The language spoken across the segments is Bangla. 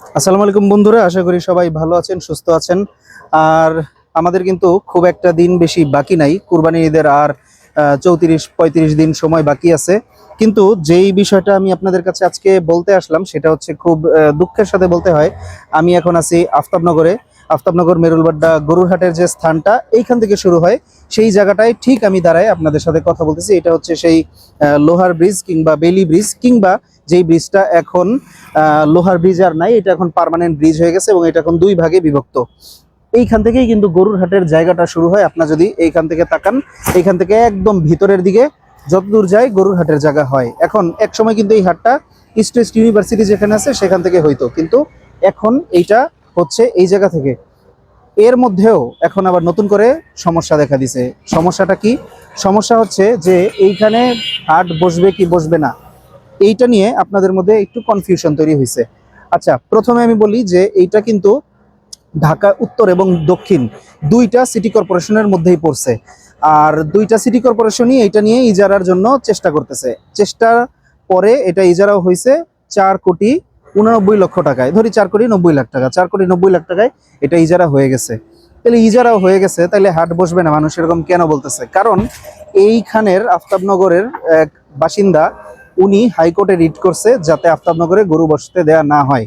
আসসালামু আলাইকুম বন্ধুরা, আশা করি সবাই ভালো আছেন, সুস্থ আছেন। আর আমাদের কিন্তু খুব একটা দিন বেশি বাকি নাই। কুরবানি ঈদের আর চৌত্রিশ, পঁয়ত্রিশ দিন সময় বাকি আছে। কিন্তু যেই বিষয়টা আমি আপনাদের কাছে আজকে বলতে আসলাম, সেটা হচ্ছে খুব দুঃখের সাথে বলতে হয়, আমি এখন আছি আফতাবনগরে। আফতাবনগর, মেরুলবাড্ডা, গরুরহাটের যে স্থানটা, এইখান থেকে শুরু হয়। সেই জায়গাটায় ঠিক আমি দাঁড়াই আপনাদের সাথে কথা বলতেছি। এটা হচ্ছে সেই লোহার ব্রিজ কিংবা বেলি ব্রিজ কিংবা যেই ব্রিজটা এখন লোহার ব্রিজ আর নাই, এটা এখন পার্মানেন্ট ব্রিজ হয়ে গেছে এবং এটা এখন দুই ভাগে বিভক্ত। এইখান থেকেই কিন্তু গরুর হাটের জায়গাটা শুরু হয়। আপনার যদি এইখান থেকে তাকান, এইখান থেকে একদম ভিতরের দিকে যতদূর যায় গরুর হাটের জায়গা হয়। এখন এক সময় কিন্তু এই হাটটা ইস্ট ওয়েস্ট ইউনিভার্সিটি যেখানে আছে, সেখান থেকে হইতো। কিন্তু এখন এইটা হচ্ছে এই জায়গা থেকে। এর মধ্যেও এখন আবার নতুন করে সমস্যা দেখা দিছে। সমস্যাটা কি? সমস্যা হচ্ছে যে এইখানে হাট বসবে কি বসবে না? এইটা নিয়ে আপনাদের মধ্যে একটু কনফিউশন তৈরি হয়েছে আচ্ছা প্রথমে আমি বলি যে এইটা কিন্তু ঢাকা উত্তর এবং দক্ষিণ দুইটা সিটি কর্পোরেশনের মধ্যেই পড়ছে। আর দুইটা সিটি কর্পোরেশনই এটা নিয়ে ইজারার জন্য চেষ্টা করতেছে। চেষ্টার পরে এটা ইজারাও হয়েছে চার কোটি উননব্বই লক্ষ টাকায়। ধরি চার কোটি নব্বই লাখ টাকা। চার কোটি নব্বই লাখ টাকায় এটা ইজারা হয়ে গেছে। তাহলে ইজারাও হয়ে গেছে তাহলে হাট বসবে না। মানুষ এরকম কেন বলতেছে? কারণ এইখানের আফতাবনগরের এক বাসিন্দা উনি হাইকোর্টে রিট করছে যাতে আফতাবনগরে গরু বসতে দেয়া না হয়।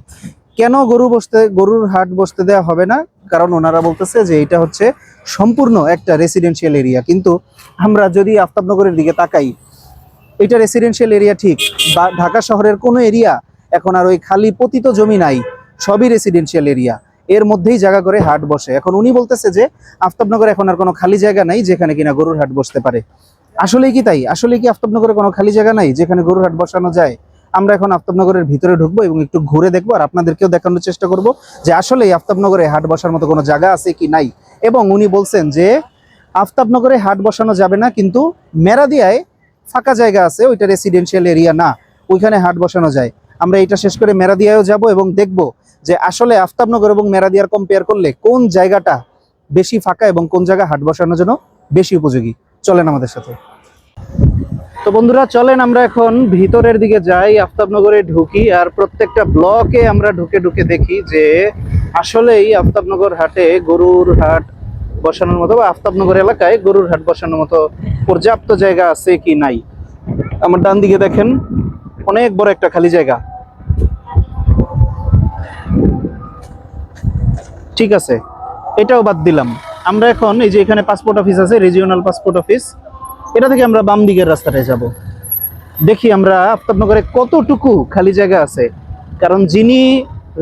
কেন গরু বসতে, গরুর হাট বসতে দেয়া হবে না? কারণ ওনারা বলতেছে যে এটা হচ্ছে সম্পূর্ণ একটা রেসিডেন্সিয়াল এরিয়া কিন্তু আমরা যদি আফতাবনগরের দিকে তাকাই, এটা রেসিডেন্সিয়াল এরিয়া ঠিক, বা ঢাকা শহরের কোনো এরিয়া এখন আর ওই খালি পতিত জমি নাই, সবই রেসিডেন্সিয়াল এরিয়া এর মধ্যেই জায়গা করে হাট বসে। এখন উনি বলতেছে যে আফতাবনগরে এখন আর কোনো খালি জায়গা নাই যেখানে কিনা গরুর হাট বসতে পারে। আসলেই কি তাই? আসলে কি আফতাবনগরে কোনো খালি জায়গা নাই? যেখানে গরুর হাট বসানো যায়। আমরা এখন আফতাবনগরের ভিতরে ঢুকবো এবং একটু ঘুরে দেখব আর আপনাদেরকেও দেখানোর চেষ্টা করব যে আসলে আফতাবনগরে হাট বসার মতো কোনো জায়গা আছে কি নাই? এবং উনি বলছেন যে আফতাবনগরে হাট বসানো যাবে না, কিন্তু মেরাদিয়ায় ফাঁকা জায়গা আছে, ওইটা রেসিডেন্সিয়াল এরিয়া না। ওইখানে হাট বসানো যায়। আমরা এটা শেষ করে মেরাদিয়ায়ও যাব এবং দেখব যে আসলে আফতাবনগর এবং মেরাদিয়ার কম্পেয়ার করলে কোন জায়গাটা বেশি ফাঁকা এবং কোন জায়গা হাট বসানোর জন্য বেশি উপযোগী। চলেন আমাদের সাথে। তো বন্ধুরা, চলেন আমরা এখন ভিতরের দিকে যাই, আফতাবনগরে ঢুকি, আর প্রত্যেকটা ব্লকে আমরা ঢুকে ঢুকে দেখি যে আসলেই আফতাবনগর হাটে গরুর হাট বসানোর মতো বা আফতাবনগর এলাকায় গরুর হাট বসানোর মতো পর্যাপ্ত জায়গা আছে কি নাই? আমার ডান দিকে দেখেন, অনেক বড় একটা খালি জায়গা। ঠিক আছে, এটাও বাদ দিলাম। আমরা এখন এই যে এখানে পাসপোর্ট অফিস আছে রিজিওনাল পাসপোর্ট অফিস এটা থেকে আমরা বাম দিকের রাস্তাটায় যাব। দেখি আমরা আফতাবনগরে কতটুকু খালি জায়গা আছে। কারণ যিনি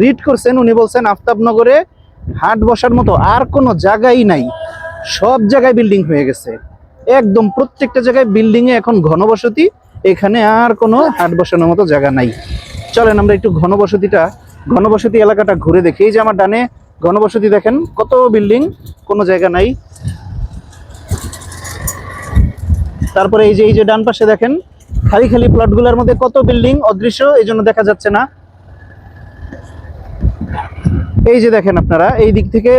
রিড করছেন, উনি বলছেন আফতাবনগরে হাট বসার মতো আর কোনো জায়গাই নাই। সব জায়গায় বিল্ডিং হয়ে গেছে। একদম প্রত্যেকটা জায়গায় বিল্ডিং এ এখন ঘনবসতি। এখানে আর কোনো হাট বসানোর মতো জায়গা নাই। চলেন আমরা একটু ঘনবসতিটা, ঘনবসতি এলাকাটা ঘুরে দেখি। এই যে আমার ডানে ঘনবসতি দেখেন, কত বিল্ডিং কোনো জায়গা নাই। তারপরে এই যে এই যে ডান পাশে দেখেন খালি খালি প্লটগুলোর মধ্যে কত বিল্ডিং অদৃশ্য, এই জন্য দেখা যাচ্ছে না। এই যে দেখেন আপনারা, এই দিক থেকে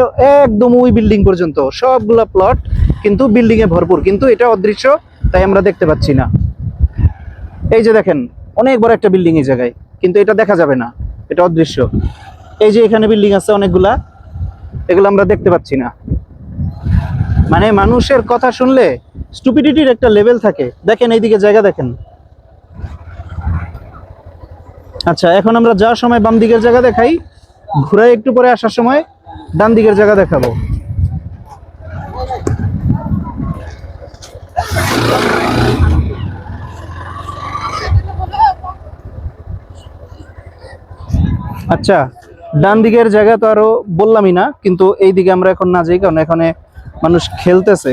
একদম ওই বিল্ডিং পর্যন্ত, সবগুলা প্লট কিন্তু বিল্ডিং এ ভরপুর, কিন্তু এটা অদৃশ্য, তাই আমরা দেখতে পাচ্ছি না। এই যে দেখেন, অনেক বড় একটা বিল্ডিং এই জায়গায়, কিন্তু এটা দেখা যাবে না, এটা অদৃশ্য। এই যে এখানে বিল্ডিং আছে অনেকগুলা এগুলো আমরা দেখতে পাচ্ছি না। মানে মানুষের কথা শুনলে স্টুপিডিটির একটা লেভেল থাকে। দেখেন এইদিকে জায়গা দেখেন। আচ্ছা এখন আমরা যাওয়ার সময় বাম দিকের জায়গা দেখাই। ঘুরে একটু পরে আসার সময় ডান দিকের জায়গা দেখাবো। আচ্ছা ডান দিকের জায়গা তো আরও বললামই না, কিন্তু এই দিকে আমরা এখন না যাই, কারণ এখানে মানুষ খেলতেছে।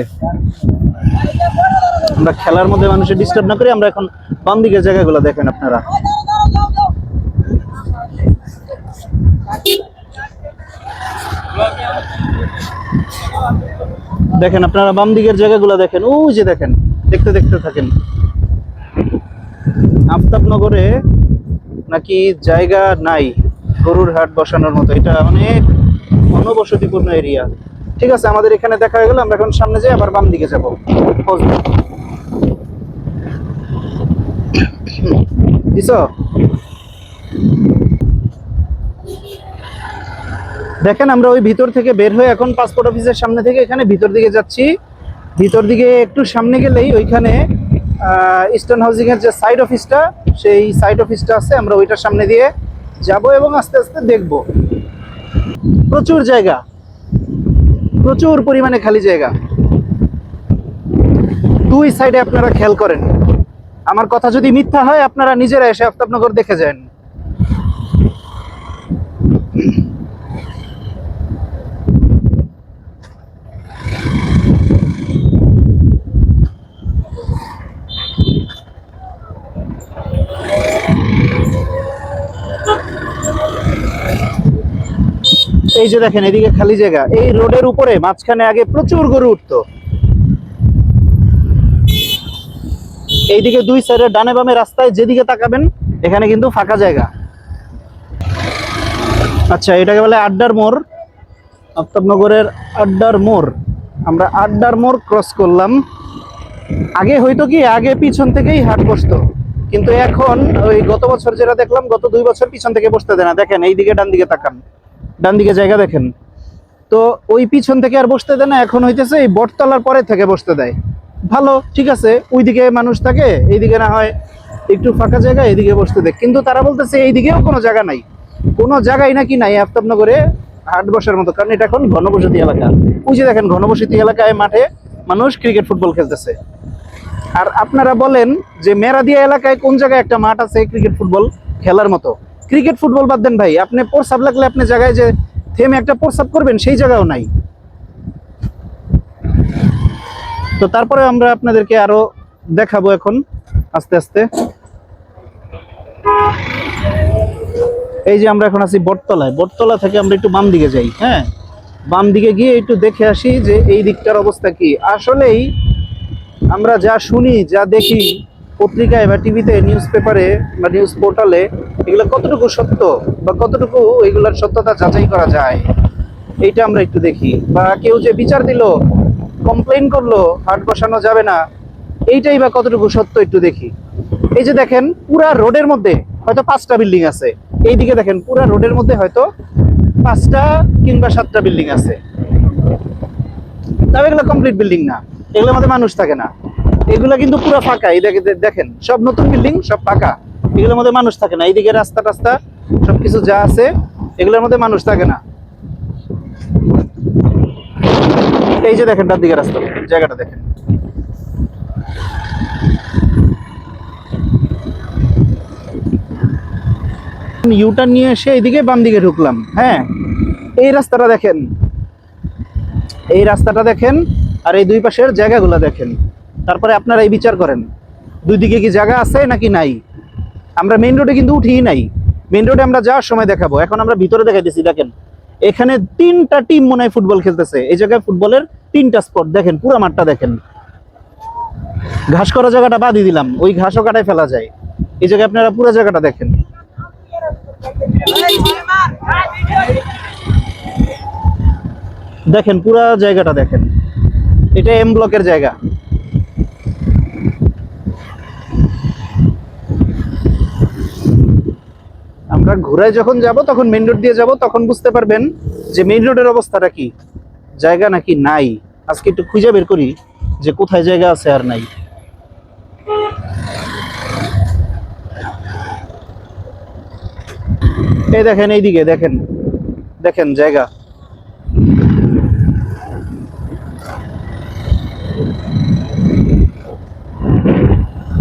আমরা খেলার মধ্যে মানুষের ডিস্টার্ব না করি আমরা এখন বাম দিকের জায়গাগুলো দেখেন আপনারা। দেখেন আপনারা বাম দিকের জায়গাগুলো দেখেন, ওই যে দেখেন, দেখতে দেখতে থাকেন। আফতাবনগরে নাকি জায়গা নাই। গরুর হাট বসানোর মতো। এটা অনেক ঘনবসতিপূর্ণ এরিয়া। ঠিক আছে আমাদের এখানে দেখা হয়ে গেল আমরা এখন সামনে যাই আবার বাম দিকে যাব। দিছ? দেখেন আমরা ওই ভিতর থেকে বের হয়ে এখন পাসপোর্ট অফিসের সামনে থেকে এখানে ভিতর দিকে যাচ্ছি। ভিতর দিকে একটু সামনে গেলেই ওইখানে ইস্টার্ন হাউজিং এর যে সাইড অফিসটা সেই সাইড অফিসটা আছে আমরা ওইটার সামনে দিয়ে যাব এবং আস্তে আস্তে দেখব। প্রচুর জায়গা। প্রচুর পরিমাণে খালি জায়গা। দুই সাইডে আপনারা খেয়াল করেন। আমার কথা যদি মিথ্যা হয়, আপনারা নিজেরা এসে আফতাবনগর দেখে যান। এই যে দেখেন, এদিকে খালি জায়গা। এই রোডের উপরে, মাঝখানে আগে প্রচুর গরু উঠতো। এইদিকে দুই সাইডে ডানে বামে রাস্তায় যেদিকে তাকাবেন, এখানে কিন্তু ফাঁকা জায়গা। আচ্ছা এটাকে বলে আড্ডার মোড়। আফতাবনগরের আড্ডার মোড়। আমরা আড্ডার মোড় ক্রস করলাম। আগে হয়তো কি, আগে পিছন থেকেই হাট বসতো। কিন্তু এখন, ওই গত বছর যেটা দেখলাম, গত দুই বছর পিছন থেকে বসতে দেয় না। দেখেন, এইদিকে ডান দিকে তাকান। ডান দিকে জায়গা দেখেন। তো ওই পিছন থেকে আর বসতে দেয় না, এখন হইতেছে এই বটতলার পরে থেকে বসতে দেয়। ভালো, ঠিক আছে, ওইদিকে মানুষ থাকে, এইদিকে না হয় একটু ফাঁকা জায়গা এদিকে বসতে দেয়। কিন্তু তারা বলতেছে এইদিকেও কোনো জায়গা নাই। কোনো জায়গায় নাকি নাই আফতাবনগরে হাট বসার মতো, কারণ এটা এখন ঘনবসতি এলাকা। ওই যে দেখেন, ঘনবসতি এলাকায় মাঠে মানুষ ক্রিকেট, ফুটবল খেলতেছে। আর আপনারা বলেন যে মেরাদিয়া এলাকায় কোন জায়গায় একটা মাঠ আছে ক্রিকেট, ফুটবল খেলার মতো? ক্রিকেট, ফুটবল বাদ দেন ভাই। আপনি প্রস্রাব লাগলে আপনি জায়গায় যে থেমে একটা প্রস্রাব করবেন, সেই জায়গাও নাই। তো তারপরে আমরা আপনাদেরকে আরও দেখাবো এখন, আস্তে আস্তে। এই যে আমরা এখন আছি বটতলায়। বটতলা থেকে আমরা একটু বাম দিকে যাই হ্যাঁ? বাম দিকে গিয়ে একটু দেখে আসি যে এই দিকটার অবস্থা কি। আসলেই আমরা যা শুনি, যা দেখি পত্রিকায় বা টিভিতে নিউজ পেপারে বা নিউজ পোর্টালে এগুলো কতটুকু সত্য বা কতটুকু এগুলোর সত্যতা যাচাই করা যায়? এইটা আমরা একটু দেখি। বা কেউ যে বিচার দিল কমপ্লেন করল, হাট বসানো যাবে না, এইটাই বা কতটুকু সত্য একটু দেখি। এই যে দেখেন, পুরা রোডের মধ্যে হয়তো পাঁচটা বিল্ডিং আছে। এইদিকে দেখেন, পুরা রোডের মধ্যে হয়তো পাঁচটা কিংবা সাতটা বিল্ডিং আছে। তবে এগুলো কমপ্লিট বিল্ডিং না। এগুলোর মধ্যে মানুষ থাকে না। এগুলো কিন্তু পুরো ফাঁকা দেখে- দেখেন, সব নতুন বিল্ডিং, সব ফাঁকা। এগুলোর মধ্যে মানুষ থাকে না, এইদিকে রাস্তা টাস্তা, সবকিছু যা আছে, এগুলোর মধ্যে মানুষ থাকে না। এই যে দেখেন, ডান দিকে রাস্তা, জায়গাটা দেখেন। ইউটার্ন নিয়ে এসে এইদিকে বাম দিকে ঢুকলাম হ্যাঁ। এই রাস্তাটা দেখেন, এই রাস্তাটা দেখেন, আর এই দুই পাশের জায়গাগুলো দেখেন। তারপরে আপনারা এই বিচার করেন। দুই দিকে কি জায়গা আছে নাকি নাই? আমরা মেইন রোডে কিন্তু উঠিই নাই। মেইন রোডে আমরা যাওয়ার সময় দেখাবো। এখন আমরা ভিতরে দেখাইতেছি, দেখেন। এখানে তিনটা টিম মনে হয় ফুটবল খেলতেছে। এই জায়গায় ফুটবলের তিনটা স্পট দেখেন, পুরো মাঠটা দেখেন। ঘাস করা জায়গাটা বাদই দিলাম। ওই ঘাসও কাটায় ফেলা যায়। এই জায়গায় আপনারা পুরো জায়গাটা দেখেন। দেখেন, পুরা জায়গাটা দেখেন। এটা এম ব্লকের জায়গা। আমরা ঘুরায় যখন যাব, তখন মেন রোড দিয়ে যাব, তখন বুঝতে পারবেন যে মেইন রোডের অবস্থাটা কি। জায়গা নাকি নাই। আজকে একটু খুঁজে বের করি যে কোথায় জায়গা আছে আর নাই। এই দেখেন, এইদিকে দেখেন। দেখেন জায়গা।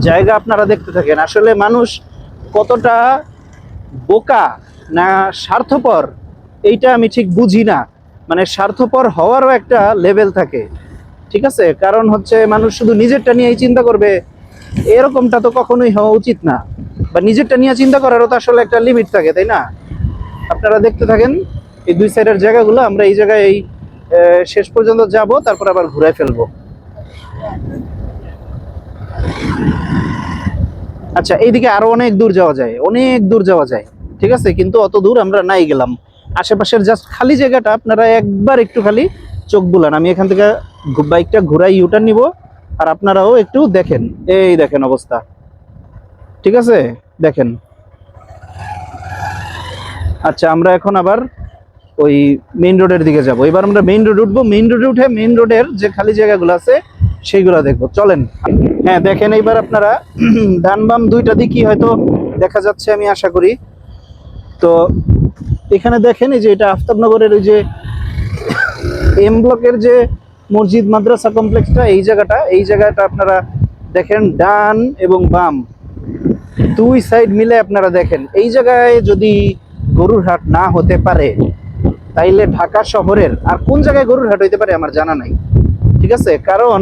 জায়গা আপনারা দেখতে থাকেন। আসলে মানুষ কতটা বোকা না স্বার্থপর, এইটা আমি ঠিক বুঝি না। মানে স্বার্থপর হওয়ারও একটা লেভেল থাকে, ঠিক আছে? কারণ হচ্ছে মানুষ শুধু নিজেরটা নিয়েই চিন্তা করবে, এরকমটা তো কখনোই হওয়া উচিত না। বা নিজেরটা নিয়ে চিন্তা করারও তো আসলে একটা লিমিট থাকে, তাই না? আপনারা দেখতে থাকেন, এই দুই সাইডের জায়গাগুলো, আমরা এই জায়গায় এই শেষ পর্যন্ত যাব, তারপর আবার ঘুরে ফেলব। আচ্ছা এইদিকে আরও অনেক দূর যাওয়া যায়, অনেক দূর যাওয়া যায়, ঠিক আছে? কিন্তু অত দূর আমরা নাই গেলাম। আশেপাশের জাস্ট খালি জায়গাটা আপনারা একবার একটু খালি চোখ বুলান। আমি এখান থেকে বাইকটা ঘুরাই ইউটার নিব, আর আপনারাও একটু দেখেন। এই দেখেন অবস্থা। ঠিক আছে? দেখেন। আচ্ছা আমরা এখন আবার ওই মেইন রোডের দিকে যাব। এবার আমরা মেইন রোড উঠবো। মেইন রোডে উঠে মেইন রোডের যে খালি জায়গাগুলো আছে, সেইগুলো দেখব। চলেন। হ্যাঁ দেখেন এইবার আপনারা ডান বাম দুইটা দিকই হয়তো দেখা যাচ্ছে, আমি আশা করি। তো এখানে দেখেন এই যে এটা আফতাবনগরের ওই যে এম ব্লকের যে মসজিদ মাদ্রাসা কমপ্লেক্সটা, এই জায়গাটা এই জায়গাটা আপনারা দেখেন, ডান এবং বাম। দুই সাইড মিলে আপনারা দেখেন। এই জায়গায় যদি গরুর হাট না হতে পারে, তাইলে ঢাকা শহরের, আর কোন জায়গায় গরুর হাট হইতে পারে আমার জানা নাই। ঠিক আছে? কারণ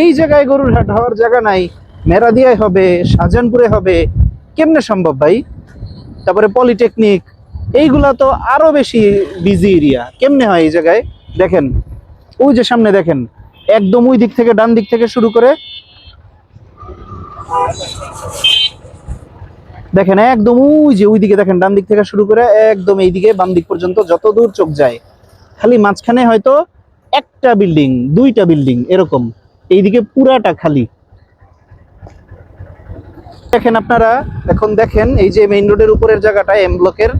এই জায়গায় গরুর হাট হওয়ার জায়গা নাই। মেরাদিয়ায় হবে, শাহজাহানপুরে হবে। কেমনে সম্ভব ভাই? তারপরে পলিটেকনিক, এইগুলা তো আরও বেশি বিজি এরিয়া কেমনে হয় এই জায়গায়? দেখেন, ওই যে সামনে দেখেন, একদম ওই দিক থেকে ডান দিক থেকে শুরু করে দেখেন, একদম ওই যে ওই দিকে দেখেন, ডান দিক থেকে শুরু করে একদম এইদিকে বাম দিক পর্যন্ত যত দূর চোখ যায়। খালি মাঝখানে হয়তো একটা বিল্ডিং দুইটা বিল্ডিং এরকম। এইদিকে পুরাটা খালি। দেখেন আপনারা, এখন দেখেন এই যে মেইন রোডের উপরের জায়গাটা এম ব্লকের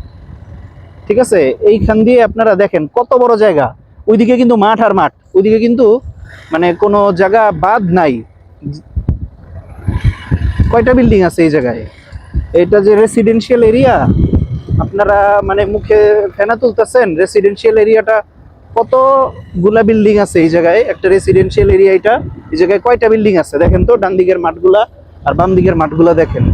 ঠিক আছে? এইখান দিয়ে আপনারা দেখেন কত বড় জায়গা। ওইদিকে কিন্তু মাঠ আর মাঠ। ওইদিকে কিন্তু মানে কোনো জায়গা বাদ নাই। কয়টা বিল্ডিং আছে এই জায়গায়? এটা যে রেসিডেন্সিয়াল এরিয়া আপনারা মানে মুখে ফেনা তুলতেছেন রেসিডেন্সিয়াল এরিয়াটা কতগুলা বিল্ডিং আছে এই জায়গায়? একটা রেসিডেন্সিয়াল এরিয়া এটা। এই জায়গায় কয়টা বিল্ডিং আছে? দেখেন তো, ডান দিকের মাঠগুলা আর বাম দিকের মাঠগুলা দেখেন।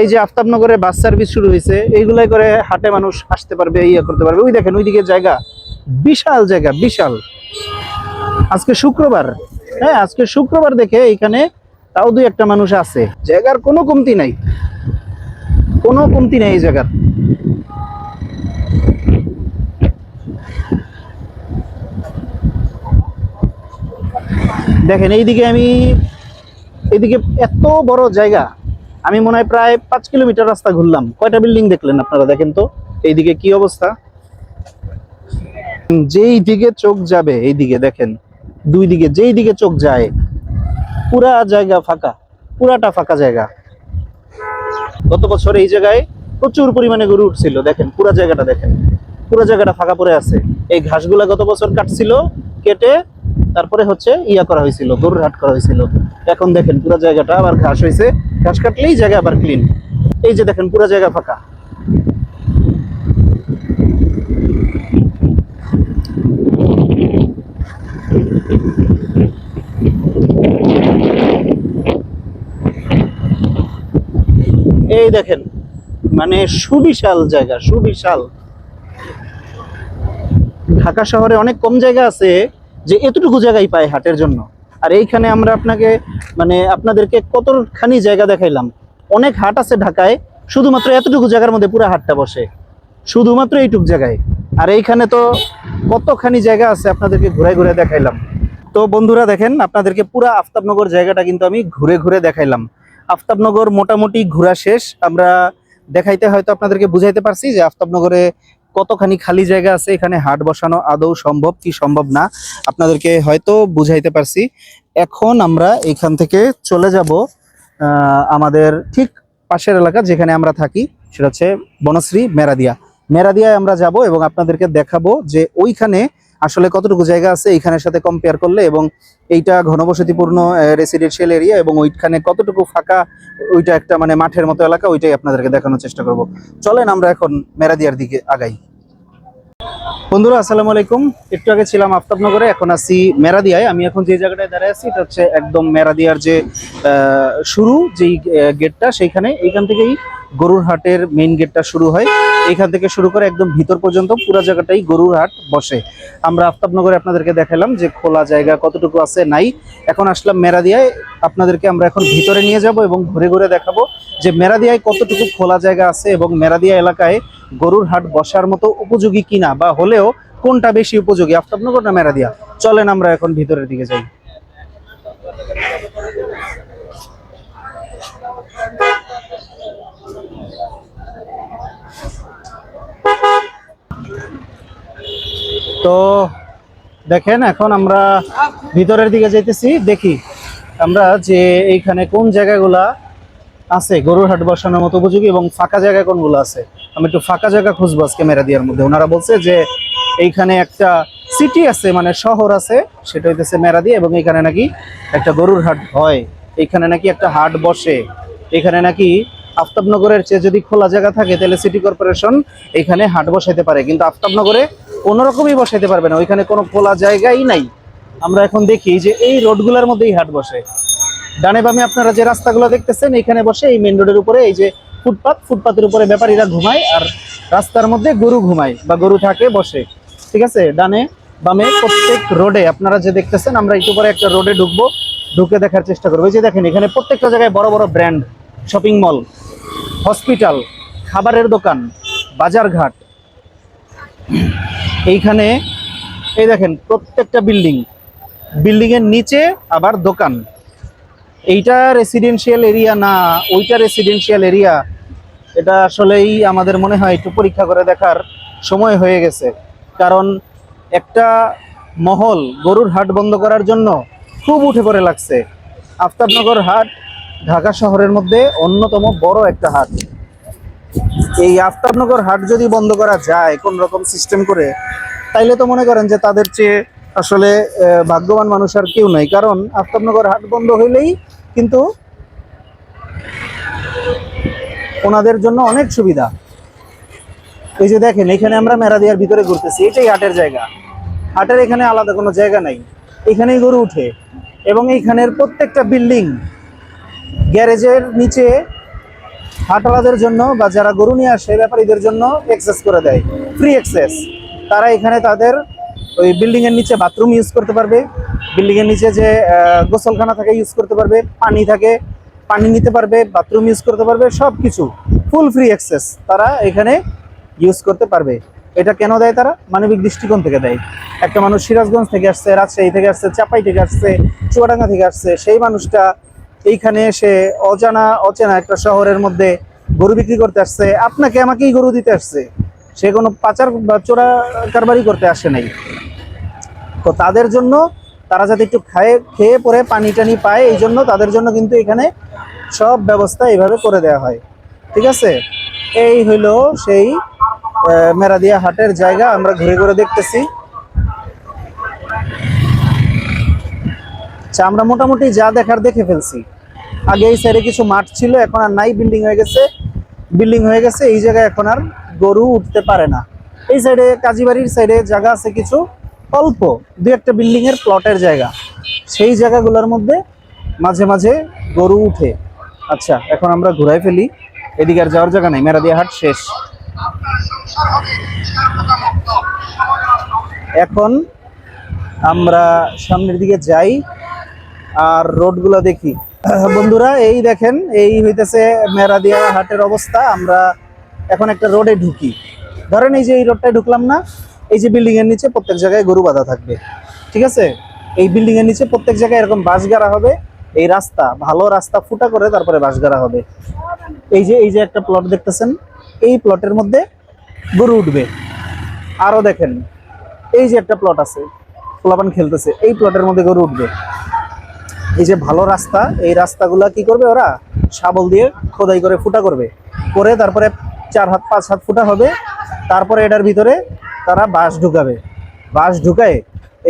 এই যে আফতাবনগরে বাস সার্ভিস শুরু হয়েছে, এইগুলাই করে হাটে মানুষ আসতে পারবে ইয়ে করতে পারবে। ওই দেখেন, ওইদিকে জায়গা। বিশাল জায়গা, বিশাল। আজকে শুক্রবার। হ্যাঁ আজকে শুক্রবার দেখে এখানে তাও দুই একটা মানুষ আছে। জায়গার কোনো কমতি নাই। কোনো কমতি নেই এই জায়গার। দেখেন, এইদিকে আমি, এইদিকে এত বড় জায়গা, আমি মনে হয় প্রায় পাঁচ কিলোমিটার রাস্তা ঘুরলাম। কয়টা বিল্ডিং দেখলেন আপনারা, দেখেন তো? এইদিকে কি অবস্থা? যেই দিকে চোখ যাবে, এইদিকে দেখেন, দুই দিকে, যেই দিকে চোখ যায়, পুরা জায়গা ফাঁকা, পুরাটা ফাঁকা জায়গা। গত বছর এই জায়গায় প্রচুর পরিমাণে গরু উঠছিল, দেখেন, পুরা জায়গাটা দেখেন, পুরো জায়গাটা ফাঁকা পড়ে আছে। এই ঘাসগুলা গত বছর কাটছিল, কেটে তারপরে হচ্ছে ইয়া করা হয়েছিল, গরুর হাট করা হয়েছিল। এখন দেখেন, পুরো জায়গাটা আবার ঘাস হয়েছে, ঘাস কাটলেই জায়গা আবার ক্লিন এই যে দেখেন, পুরো জায়গা ফাঁকা। এই দেখেন মানে সুবিশাল জায়গা, সুবিশাল। ঢাকা শহরে অনেক কম জায়গা আছে যে এতটুকু জায়গায় পায় হাটের জন্য। আর এইখানে আমরা আপনাকে মানে আপনাদেরকে কতখানি জায়গা দেখাইলাম। অনেক হাট আছে ঢাকায়, শুধুমাত্র এতটুকু জায়গার মধ্যে পুরো হাটটা বসে। শুধুমাত্র এইটুক জায়গায়। আর এইখানে তো কতখানি জায়গা আছে আপনাদেরকে ঘুরে ঘুরে দেখাইলাম। তো বন্ধুরা দেখেন, আপনাদেরকে পুরা আফতাবনগর জায়গাটা কিন্তু আমি ঘুরে ঘুরে দেখাইলাম। আফতাবনগর মোটামুটি ঘোরা শেষ। আমরা দেখাইতে হয়তো আপনাদেরকে বুঝাইতে পারছি যে আফতাবনগরে কতখানি খালি জায়গা আছে, এখানে হাট বসানো আদৌ সম্ভব, কি সম্ভব না, আপনাদেরকে হয়তো বুঝাইতে পারছি। এখন আমরা এখান থেকে চলে যাব আমাদের ঠিক পাশের এলাকা যেখানে আমরা থাকি, সেটা হচ্ছে বনশ্রী মেরাদিয়া। মেরাদিয়ায় আমরা যাব এবং আপনাদেরকে দেখাবো যে ওইখানে আসলে কতটুকু জায়গা আছে এইখানের সাথে কম্পেয়ার করলে এবং এইটা ঘনবসতিপূর্ণ রেসিডেন্সিয়াল এরিয়া এবং ওইখানে কতটুকু ফাঁকা, ওইটা একটা মানে মাঠের মতো এলাকা, ওইটাই আপনাদেরকে দেখানোর চেষ্টা করব। চলেন আমরা এখন মেরাদিয়ার দিকে আগাই। বন্ধুরা, আসসালামু আলাইকুম। একটু আগে ছিলাম আফতাবনগরে, এখন আছি মেরাদিয়ায়। আমি এখন যে জায়গাটায় দাঁড়িয়ে আছি, এটা হচ্ছে একদম মেরাদিয়ার যে শুরু, যেই গেটটা সেইখানে এইখান থেকেই গরুর হাটের মেইন গেটটা শুরু হয়। এখান থেকে শুরু করে একদম ভিতর পর্যন্ত পুরো জায়গাটাই গরুর হাট বসে। আমরা আফতাবনগরে আপনাদেরকে দেখালাম যে খোলা জায়গা কতটুকু আছে, নাই। এখন আসলাম মেরাদিয়ায়। আপনাদেরকে আমরা এখন ভিতরে নিয়ে যাব এবং ঘুরে ঘুরে দেখাবো যে মেরাদিয়ায় কতটুকু খোলা জায়গা আছে এবং মেরাদিয়া এলাকায় গরুর হাট বসার মতো উপযোগী কিনা বা হলেও কোনটা বেশি উপযোগী, আফতাবনগর না মেরাদিয়া? চলেন আমরা এখন ভিতরের দিকে যাই। তো দেখেন, এখন আমরা ভিতরের দিকে যাইতেছি। দেখি আমরা যে এইখানে কোন জায়গাগুলা আছে গরুর হাট বসানোর মতো উপযোগী এবং ফাঁকা জায়গা কোনগুলো আছে? আমি একটু ফাঁকা জায়গা খুঁজবো আজকে মেরাদিয়ার মধ্যে। ওনারা বলছে যে এইখানে একটা সিটি আছে মানে শহর আছে, সেটা হইতেছে মেরা মেরাদি এবং এখানে নাকি একটা গরুর হাট হয়। এখানে নাকি একটা হাট বসে। এখানে নাকি আফতাবনগরের চেয়ে যদি খোলা জায়গা থাকে, তাহলে সিটি কর্পোরেশন এখানে হাট বসাইতে পারে। কিন্তু আফতাবনগরে কোনো রকমই বসাইতে পারবে না। ওইখানে কোনো খোলা জায়গাই নাই। আমরা এখন দেখি যে এই রোডগুলোর মধ্যেই হাট বসে। ডানে বামে আপনারা যে রাস্তাগুলো দেখতেছেন, এখানে বসে এই মেন রোডের উপরে এই যে ফুটপাত, ফুটপাতের উপরে ব্যাপারীরা ঘুমায় আর রাস্তার মধ্যে গরু ঘুমায় বা গরু থাকে, বসে। ঠিক আছে? ডানে বামে প্রত্যেক রোডে আপনারা যে দেখতেছেন, আমরা একটু পরে একটা রোডে ঢুকবো, ঢুকে দেখার চেষ্টা করব। যে দেখেন, এখানে প্রত্যেকটা জায়গায় বড় বড় ব্র্যান্ড শপিং মল হসপিটাল, খাবারের দোকান, বাজারঘাট। এইখানে, এই দেখেন, প্রত্যেকটা বিল্ডিং। বিল্ডিং এর নিচে আবার দোকান। এইটা রেসিডেন্সিয়াল এরিয়া না, ওইটা রেসিডেন্সিয়াল এরিয়া এটা আসলেই আমাদের মনে হয় একটু পরীক্ষা করে দেখার সময় হয়ে গেছে। কারণ একটা মহল গরুর হাট বন্ধ করার জন্য খুব উঠে পড়ে লাগছে। আফতাবনগর হাট ঢাকা শহরের মধ্যে অন্যতম বড় একটা হাট। এই আফতাবনগর হাট যদি বন্ধ করা যায় কোন রকম সিস্টেম করে, তাইলে তো মনে করেন যে তাদের চেয়ে আসলে ভাগ্যবান মানুষ আর কেউ নাই। কারণ আফতাবনগর হাট বন্ধ হইলেই কিন্তু ওনাদের জন্য অনেক সুবিধা। এই যে দেখেন, এখানে আমরা মেরাদিয়ার ভিতরে ঘুরতেছি। এটাই হাটের জায়গা। হাটের এখানে আলাদা কোনো জায়গা নাই। এখানেই গরু উঠে। এবং এইখানের প্রত্যেকটা বিল্ডিং গ্যারেজের নিচে হাটওয়ালাদের জন্য বা যারা গরু নিয়ে আসে, ব্যাপারীদের জন্য অ্যাক্সেস করে দেয়। ফ্রি অ্যাক্সেস তারা এখানে তাদের ওই বিল্ডিং এর নিচে বাথরুম ইউজ করতে পারবে। বিল্ডিং এর নিচে যে গোসলখানা থাকে ইউজ করতে পারবে। পানি থাকে, পানি নিতে পারবে বাথরুম ইউজ করতে পারবে সব কিছু ফুল ফ্রি অ্যাক্সেস তারা এখানে ইউজ করতে পারবে। এটা কেন দেয় তারা? মানবিক দৃষ্টিকোণ থেকে দেয়। একটা মানুষ সিরাজগঞ্জ থেকে আসছে, রাজশাহী থেকে আসছে, চাপাই থেকে আসছে, চুয়াডাঙ্গা থেকে আসছে, সেই মানুষটা এইখানে এসে অজানা, অচেনা একটা শহরের মধ্যে গরু বিক্রি করতে আসছে। আপনাকে আমাকেই গরু দিতে আসছে। সে কোনো পাচার বা চোরা কারবারি করতে আসে নাই। তো তাদের জন্য তারা যাতে একটু খায়ে, খেয়ে পরে পানি টানি পায়, এই জন্য তাদের জন্য কিন্তু এখানে সব ব্যবস্থা এইভাবে করে দেওয়া হয়। ঠিক আছে? এই হইল সেই মেরাদিয়া হাটের জায়গা। আমরা ঘুরে ঘুরে দেখতেছি। আচ্ছা আমরা মোটামুটি যা দেখার দেখে ফেলছি। আগে এই সাইডে কিছু মাঠ ছিল, এখন আর নাই বিল্ডিং হয়ে গেছে। বিল্ডিং হয়ে গেছে, এই জায়গায় এখন আর গরু উঠতে পারে না। এই সাইডে, কাজীবাড়ির সাইডে জায়গা আছে কিছু, অল্প দু একটা বিল্ডিং এর প্লটের জায়গা। সেই জায়গাগুলোর মধ্যে মাঝে মাঝে গরু উঠে। আচ্ছা এখন আমরা ঘুরাই ফেলি। এদিকে আর যাওয়ার জায়গা নেই মেরাদিয়া হাট শেষ। এখন আমরা সামনের দিকে যাই আর রোডগুলো দেখি। বন্ধুরা, এই দেখেন, এই হইতেছে মেরাদিয়া হাটের অবস্থা। আমরা এখন একটা রোডে ঢুকি। ধরেন এই যে এই রোডটায় ঢুকলাম না, এই যে বিল্ডিং এর নিচে প্রত্যেক জায়গায় গরু বাঁধা থাকবে। ঠিক আছে? এই বিল্ডিং এর নিচে প্রত্যেক জায়গায় এরকম বাঁশ গাড়া হবে। এই রাস্তা, ভালো রাস্তা ফুটা করে তারপরে বাঁশ গাড়া হবে। এই যে এই যে একটা প্লট দেখতেছেন, এই প্লটের মধ্যে গরু উঠবে। আরও দেখেন, এই যে একটা প্লট আছে পোলাপান খেলতেছে, এই প্লটের মধ্যে গরু উঠবে। এই যে ভালো রাস্তা, এই রাস্তাগুলা কি করবে ওরা? শাবল দিয়ে খোদাই করে ফুটা করবে। করে তারপরে চার হাত, পাঁচ হাত ফুটা হবে। তারপরে এটার ভিতরে তারা বাঁশ ঢুকাবে। বাঁশ ঢুকায়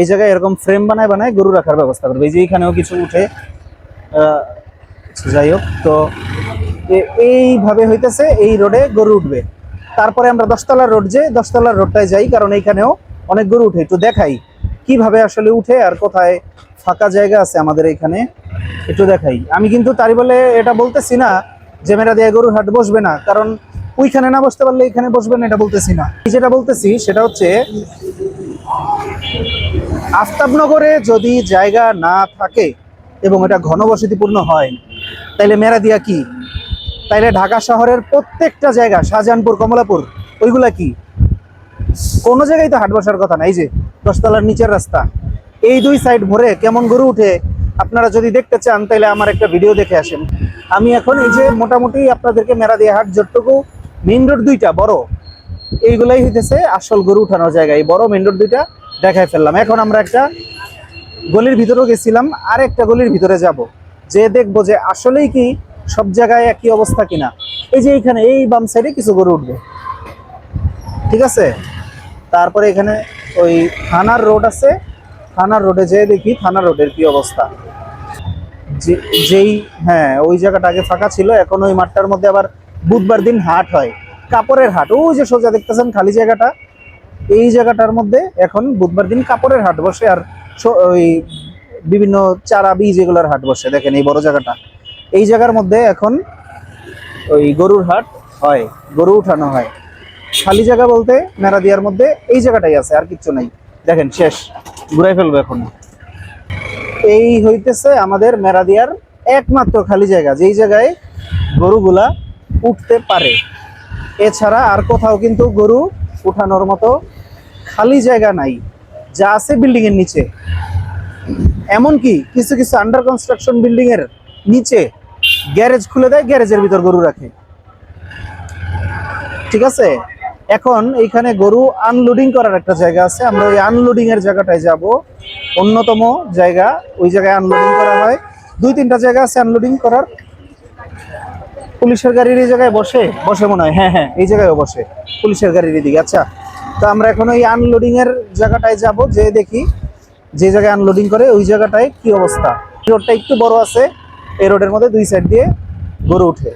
এই জায়গায় এরকম ফ্রেম বানায় বানায় গরু রাখার ব্যবস্থা করবে। এই যে এইখানেও কিছু উঠে যাই হোক, তো এইভাবে হইতেছে, এই রোডে গরু উঠবে। তারপরে আমরা দশতলার রোড যে, দশতলার রোডটায় যাই, কারণ এইখানেও অনেক গরু উঠে। একটু দেখাই। কীভাবে আসলে উঠে আর কোথায় ফাঁকা জায়গা আছে আমাদের এখানে, একটু দেখাই। আমি কিন্তু তারই বলে এটা বলতেছি না যে মেরা দিয়ে গরুর হাট বসবে না, কারণ ওইখানে না বসতে পারলে এখানে বসবে না, এটা বলতেছি না। যেটা বলতেছি সেটা হচ্ছে, আফতাবনগরে যদি জায়গা না থাকে এবং এটা ঘনবসতিপূর্ণ হয়, তাইলে মেরাদিয়া কি? তাইলে ঢাকা শহরের প্রত্যেকটা জায়গা, শাহজাহানপুর, কমলাপুর, ওইগুলা কি? কোনো জায়গায় তো হাট বসার কথা নাই যে দশতলার নিচের রাস্তা। এই দুই সাইড ভরে কেমন গরু উঠে, আপনারা যদি দেখতে চান, তাহলে আমার একটা ভিডিও দেখে আসেন। আমি এখন এই যে মোটামুটি আপনাদেরকে মেরাদিয়া হাট যতটুকু মেন রোড দুইটা, বড়। এইগুলাই হইতেছে আসল গরু উঠানোর জায়গা। এই বড় মেন রোড দুইটা দেখায় ফেললাম। এখন আমরা একটা গলির ভিতরেও গেছিলাম আর একটা গলির ভিতরে যাব। যে দেখব যে আসলেই কি সব জায়গায় একই অবস্থা কিনা। এই যে এইখানে, এই বাম সাইডে কিছু গরু উঠবে। ঠিক আছে? তারপরে এখানে ওই থানার রোড আছে, থানার রোডে যেয়ে দেখি থানার রোডের কি অবস্থা। যেই হ্যাঁ ওই জায়গাটা আগে ফাঁকা ছিল, এখন ওই মাঠটার মধ্যে আবার বুধবার দিন হাট হয়, কাপড়ের হাট। ওই যে সোজা দেখতেছেন খালি জায়গাটা, এই জায়গাটার মধ্যে এখন বুধবার দিন কাপড়ের হাট বসে আর ওই বিভিন্ন চারা বীজ এগুলোর হাট বসে, দেখেন এই বড় জায়গাটা। এই জায়গার মধ্যে এখন ওই গরুর হাট হয়, গরু উঠানো হয়। খালি জায়গা বলতে মেরাদিয়ার মধ্যে এই জায়গাটাই আছে আর কিচ্ছু নাই। দেখেন শেষ। ঘুরাই ফেলব এখন। এই হইতেছে আমাদের মেরাদিয়ার একমাত্র খালি জায়গা যেই জায়গায় গরুগুলা উঠতে পারে। এছাড়া আর কোথাও কিন্তু গরু উঠানোর মতো খালি জায়গা নাই যা আছে বিল্ডিং এর নিচে। এমনকি কিছু কিছু আন্ডার কনস্ট্রাকশন বিল্ডিং এর নিচে গ্যারেজ খুলে দেয় গ্যারেজের ভিতর গরু রাখে। ঠিক আছে? এখন এইখানে গরু আনলোডিং করার একটা জায়গা আছে। আমরা ওই আনলোডিং এর জায়গাটায় যাব। অন্যতম জায়গা, ওই জায়গায় আনলোডিং করা হয়। দুই তিনটা জায়গা আছে আনলোডিং করার। পুলিশের গাড়ির এই জায়গায় বসে? বসে মনে হয়। হ্যাঁ হ্যাঁ এই জায়গায় বসে। পুলিশের গাড়ির এদিকে আচ্ছা। তো আমরা এখন ওই আনলোডিং এর জায়গাটায় যাব, যে দেখি, যে জায়গায় আনলোডিং করে, ওই জায়গাটায় কি অবস্থা? রোডটা একটু বড় আছে। এই রোডের মধ্যে দুই সাইড দিয়ে গরু উঠে।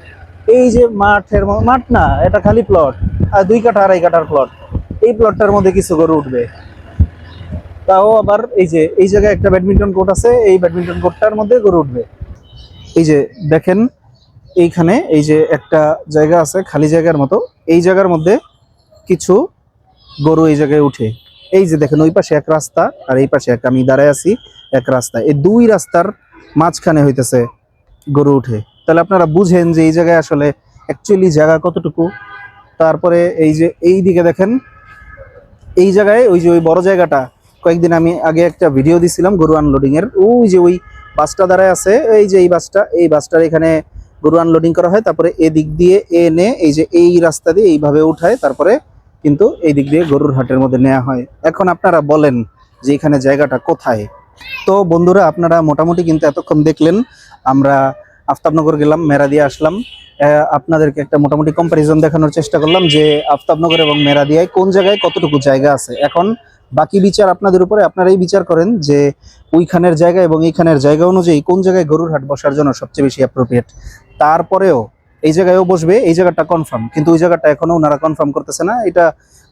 এই যে মাঠের মাঠ না, এটা খালি প্লট দুই কাঠা, আড়াই কাঠার প্লট এই প্লটটার মধ্যে কিছু গরু উঠবে। তাও আবার এই যে, এই জায়গায় একটা ব্যাডমিন্টন কোর্ট আছে, এই ব্যাডমিন্টন কোর্টটার মধ্যে গরু উঠবে। এই যে, দেখেন, এইখানে এই যে একটা জায়গা আছে, খালি জায়গার মতো। এই জায়গার মধ্যে কিছু গরু এই জায়গায় উঠে। এই যে দেখেন, ওই পাশে এক রাস্তা, আর এই পাশে এক, আমি দাঁড়ায় আছি, এক রাস্তা। এই দুই রাস্তার মাঝখানে হইতেছে গরু উঠে। তাহলে আপনারা বুঝেন যে এই জায়গায় আসলে অ্যাকচুয়ালি জায়গা কতটুকু? তারপরে এই যে এই দিকে দেখেন, এই জায়গায় ওই যে ওই বড় জায়গাটা, কয়েকদিন আমি আগে একটা ভিডিও দিছিলাম গরু আনলোডিং এর। ওই যে ওই বাসটা দাঁড়ায় আছে, এই যে এই বাসটা, এই বাসটার এখানে গরু আনলোডিং করা হয়, তারপরে এদিক দিয়ে এনে এই যে এই রাস্তা দিয়ে এইভাবে উঠায়, তারপরে কিন্তু এই দিক দিয়ে গরুর হাটের মধ্যে নেওয়া হয়। এখন আপনারা বলেন যে এখানে জায়গাটা কোথায়? তো বন্ধুরা, আপনারা মোটামুটি কিন্তু এতক্ষণ দেখলেন, আমরা আফতাবনগর গেলাম, মেরা দিয়ে আসলাম। আপনাদেরকে একটা মোটামুটি কম্প্যারিজন দেখানোর চেষ্টা করলাম যে আফতাবনগর এবং মেরাদিয়ায় কোন জায়গায় কতটুকু জায়গা আছে। এখন বাকি বিচার আপনাদের উপরে, আপনারাই বিচার করেন যে ওইখানের জায়গা এবং এইখানের জায়গা অনুযায়ী কোন জায়গায় গরুর হাট বসার জন্য সবচেয়ে বেশি অ্যাপ্রোপ্রিয়েট তারপরেও এই জায়গায়ও বসবে, এই জায়গাটা কনফার্ম কিন্তু ওই জায়গাটা এখনও ওনারা কনফার্ম করতেছে না। এটা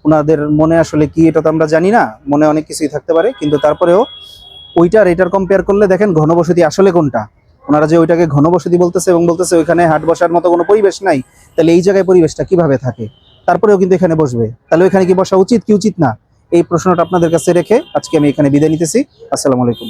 ওনাদের মনে আসলে কি, এটা তো আমরা জানি না, মনে অনেক কিছুই থাকতে পারে, কিন্তু তারপরেও ওইটার, এটার কম্পেয়ার করলে দেখেন ঘনবসতি আসলে কোনটা? ওনারা যে ওইটাকে ঘনবসতি বলতেছে এবং বলতেছে ওইখানে হাট বসার মতো কোনো পরিবেশ নাই, তাহলে এই জায়গায় পরিবেশটা কীভাবে থাকে? তারপরেও কিন্তু এখানে বসবে। তাহলে ওইখানে কি বসা উচিত কি উচিত না? এই প্রশ্নটা আপনাদের কাছে রেখে আজকে আমি এখানে বিদায় নিতেছি। আসসালামু আলাইকুম।